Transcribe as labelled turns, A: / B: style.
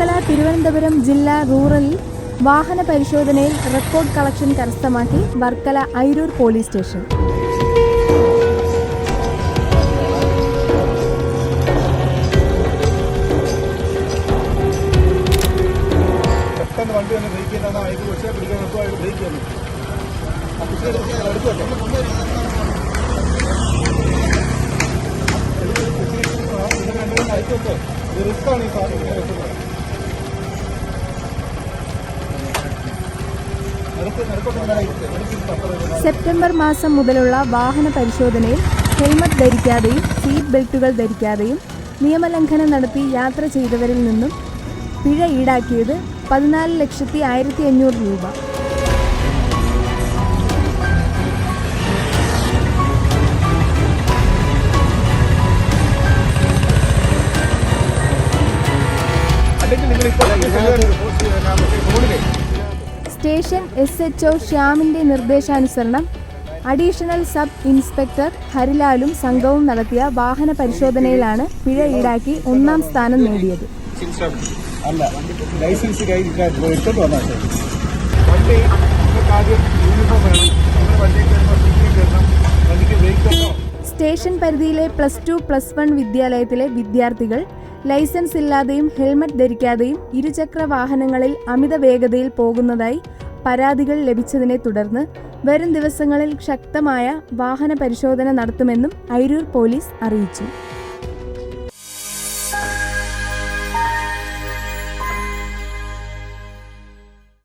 A: വർക്കല തിരുവനന്തപുരം ജില്ലാ റൂറലിൽ വാഹന പരിശോധനയിൽ റെക്കോർഡ് കളക്ഷൻ കരസ്ഥമാക്കി വർക്കല ഐരൂർ പോലീസ് സ്റ്റേഷൻ.
B: പെട്ടെന്ന് വണ്ടി റിസ്ക്കാണ് ഈ സാധനം.
A: സെപ്റ്റംബർ മാസം മുതലുള്ള വാഹന പരിശോധനയിൽ ഹെൽമറ്റ് ധരിക്കാതെയും സീറ്റ് ബെൽറ്റുകൾ ധരിക്കാതെയും നിയമലംഘനം നടത്തി യാത്ര ചെയ്തവരിൽ നിന്നും പിഴ ഈടാക്കിയത് പതിനാല് ലക്ഷത്തി ആയിരത്തി അഞ്ഞൂറ് രൂപ.
B: അല്ലെങ്കിൽ നിങ്ങളിപ്പോൾ ഫോണിലേ
A: സ്റ്റേഷൻ എസ് എച്ച് ഒ ശ്യാമിന്റെ നിർദ്ദേശാനുസരണം അഡീഷണൽ സബ് ഇൻസ്പെക്ടർ ഹരിലാലും സംഘവും നടത്തിയ വാഹന പരിശോധനയിലാണ് പിഴ ഈടാക്കി ഒന്നാം സ്ഥാനം നേടിയത്.
B: അല്ല ലൈസൻസ് കയ്യിൽ എടുത്തോണ്ട് വന്നാൽ ശരി വണ്ടി നിങ്ങൾക്ക് ആദ്യം യൂണിഫോം വേണം. നിങ്ങൾ വണ്ടിയിൽ കയറുമ്പോൾ സീറ്റിൽ കയറണം. വണ്ടിക്ക് ബ്രേക്ക്
A: സ്റ്റേഷൻ പരിധിയിലെ പ്ലസ് ടു പ്ലസ് വൺ വിദ്യാലയത്തിലെ വിദ്യാർത്ഥികൾ ലൈസൻസ് ഇല്ലാതെയും ഹെൽമറ്റ് ധരിക്കാതെയും ഇരുചക്ര വാഹനങ്ങളിൽ അമിത വേഗതയിൽ പോകുന്നതായി പരാതികൾ ലഭിച്ചതിനെ തുടർന്ന് വരും ദിവസങ്ങളിൽ ശക്തമായ വാഹന പരിശോധന നടത്തുമെന്നും ഐരൂർ പോലീസ് അറിയിച്ചു.